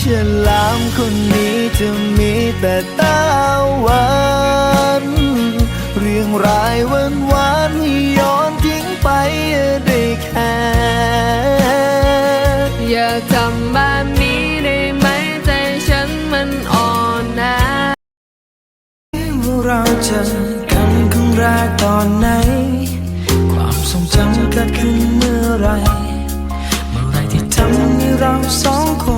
ฉลามคนนี้จะมีแต่ตาหวานเรียงรายวันหวานที่ย้อนทิ้งไปได้แค่อย่าจำแบบนี้ได้ไหมใจฉันมันอ่อนนะเราเจอกันครั้งแรกตอนไหน ความทรงจำเกิดขึ้นเมื่อไร เมื่อไรที่ทำให้เราสองคน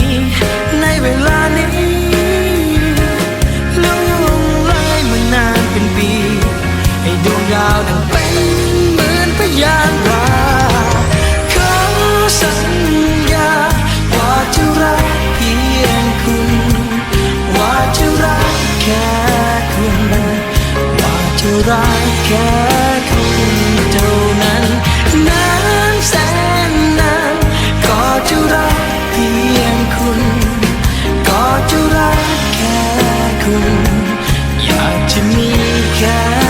ี้ เะรักแค่คุณเท่านั้นน้นแสนนานก็จะรักเพียงคุณ ก็จะรักแค่คุณ อยากจะมีแค่